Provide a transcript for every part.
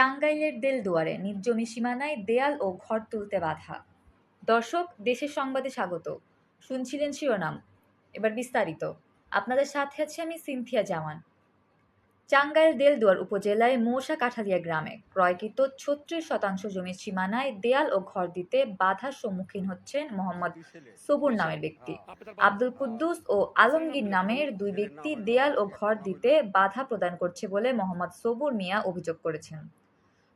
টাঙ্গাইলের দেলদুয়ারে নিজ জমি সীমানায় দেয়াল ও ঘর তুলতে বাধা। দর্শক, দেশের সংবাদে স্বাগত। শুনছিলেন শিরোনাম। এবার বিস্তারিত। আপনাদের সাথে আছি আমি সিনথিয়া জামান। টাঙ্গাইল দেলদুয়ার উপজেলায় মৌসা কাঠালিয়া গ্রামে ক্রয়কৃত ছত্রিশ শতাংশ জমির সীমানায় দেয়াল ও ঘর দিতে বাধার সম্মুখীন হচ্ছেন মোহাম্মদ সবুর নামের ব্যক্তি। আব্দুল কুদ্দুস ও আলমগীর নামের দুই ব্যক্তি দেয়াল ও ঘর দিতে বাধা প্রদান করছে বলে মোহাম্মদ সবুর মিয়া অভিযোগ করেছেন।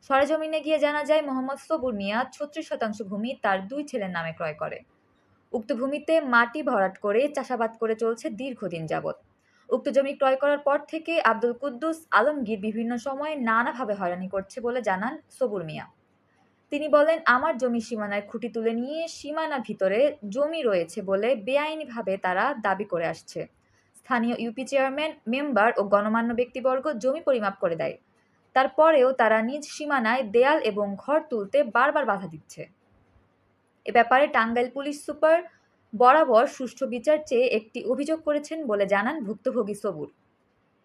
সরেজমিনে গিয়ে জানা যায়, মোহাম্মদ সবুর মিয়া ছত্রিশ শতাংশ ভূমি তার দুই ছেলের নামে ক্রয় করে। উক্ত ভূমিতে মাটি ভরাট করে চাষাবাদ করে চলছে দীর্ঘদিন যাবৎ। উক্ত জমি ক্রয় করার পর থেকে আব্দুল কুদ্দুস আলমগীর বিভিন্ন সময়ে নানাভাবে হয়রানি করছে বলে জানান সবুর মিয়া। তিনি বলেন, আমার জমি সীমানায় খুঁটি তুলে নিয়ে সীমানা ভিতরে জমি রয়েছে বলে বেআইনিভাবে তারা দাবি করে আসছে। স্থানীয় ইউপি চেয়ারম্যান, মেম্বার ও গণমান্য ব্যক্তিবর্গ জমি পরিমাপ করে দেয়। তারপরেও তারা নিজ সীমানায় দেয়াল এবং ঘর তুলতে বারবার বাধা দিচ্ছে। এ ব্যাপারে টাঙ্গাইল পুলিশ সুপার বরাবর সুষ্ঠু বিচার চেয়ে একটি অভিযোগ করেছেন বলে জানান ভুক্তভোগী সবুর।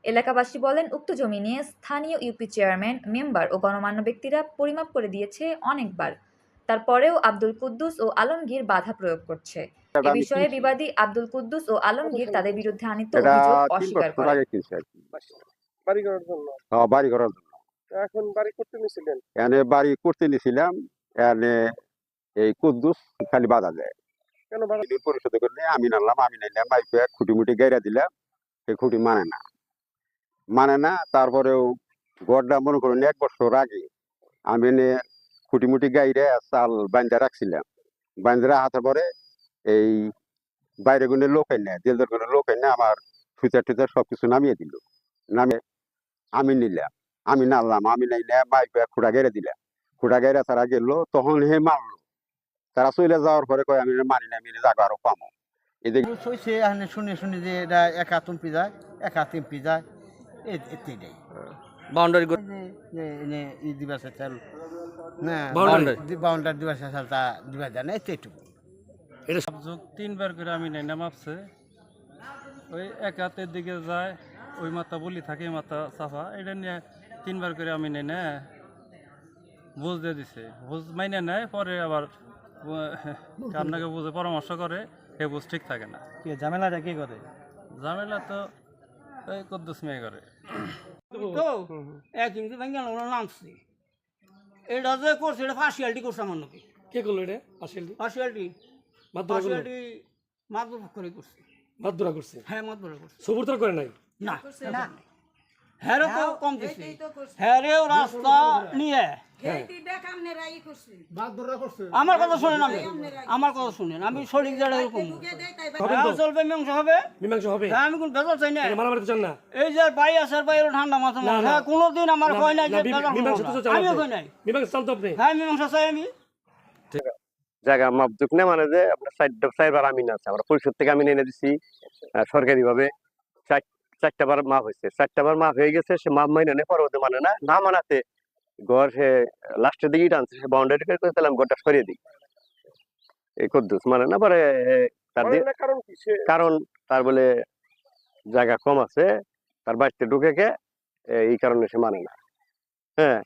এলাকাবাসী বলেন উক্ত জমি নিয়ে স্থানীয় ইউপি চেয়ারম্যান মেম্বার ও গণমান্য ব্যক্তিরা পরিমাপ করে দিয়েছে অনেকবার। তারপরেও আব্দুল কুদ্দুস ও আলমগীর বাধা প্রয়োগ করছে। এ বিষয়ে বিবাদী আব্দুল কুদ্দুস ও আলমগীর তাদের বিরুদ্ধে আনিত অভিযোগ অস্বীকার করে বাড়ি করার জন্য। এখন বাড়ি করতে নিয়েছিলেন? এনে বাড়ি করতে নিয়েছিলাম। এনে এই কুদ্দুস খালি বাধা দেয়। কেন বাড়ি পরিশোধ করলে আমি নামলাম আমি নাইলাম মাইপে খুঁটি মুটি গাইরা দিলাম সেই খুঁটি মানে না। মানে না তারপরেও গড়টা মনে করুন এক বছর আগে আমি এনে খুঁটি মুটি গাইরে চাল বান্ধা রাখছিলাম। বান্ধা রাখার পরে এই বাইরে গুনে লোক এনে দেলদের গুনে লোক এনে আমার ফিচার টুচার সবকিছু নামিয়ে দিল। নামিয়ে আমি নিলাম। আমি নামলাম আমি নাইলে মাইপে খুঁড়া গেড়ে দিলাম। খুঁড়া গেড়ে তারা গেলো তখন হে মারলো। তারা চলে যাওয়ার পরে কয় আমি মানি না আমি জাগা আরও পামো। এদিকে এখানে শুনে শুনে যে এটা একা তুমপি যায় একা তিমপি যায় এটাই বাউন্ডারি দিবস চাল না? বাউন্ডারি। দিবস দিবা যায় না এটাইটুকু যোগ তিনবার করে আমি নাই নামাপছে ওই এক হাতের দিকে যায় ওই মাথা বলি থাকে মাথা সাফা এটা নিয়ে তিনবার করে আমি নেই না। বুঝ দিয়ে দিছে। বুঝ মাইনে নেয় পরে আবার আপনাকে বুঝে পরামর্শ করে এ বুঝ ঠিক থাকে না। ঝামেলাটা কি করে? ঝামেলা তো কদ্দুস মেয়ে করে। তো এক ইঞ্চি ভেঙে নামছে এটা যে করছে এটা পার্সিয়ালিটি করছে আমার নাকি কে করল এটা? আসলে পার্সিয়ালিটি পার্সিয়ালিটি মাদুর করে করছে। মাদ্দুরা করছে? হ্যাঁ মাদুর করছে। সবুর করে নাই? না। হ্যাঁ তো কম দিছে হ্যাঁ রাস্তা নিয়ে। আমার কথা শুনেন আমি আমার কথা শুনেন। আমি সঠিক জায়গায় এরকম। হ্যাঁ, চলবে মীমাংসা হবে? মীমাংসা হবে। হ্যাঁ আমি কোন বেজাল চাই না। মারামারি চান না। এই যে ভাই আছে ভাই ঠান্ডা মাথা না। হ্যাঁ কোনোদিন আমার কয় নাই না, যে বেজাল মীমাংসা তো হব চান না। আমিও আপনি। কই নাই। মীমাংসা চান তো আপনি হ্যাঁ মীমাংসা চাই আমি। জায়গা মাপজুক না মানে যে আপনার আমিন আছে। আমরা পরিষদ থেকে আমি এনে দিছি সরকারি ভাবে চারটা বার মাপ হয়েছে। চারটা বার মাপ হয়ে গেছে সে মাপ মাইনে নেই পরবর্তী মানে না না মানাতে ঘর সে লাস্টের দিকে টানছে সে বাউন্ডারি করে তাহলে ঘরটা সরিয়ে দিই। এই কদ্দুস মানে না পরে তার কারণ কারণ তার বলে জায়গা কম আছে তার বাড়িতে ঢুকে কে এই কারণে সে মানে না। হ্যাঁ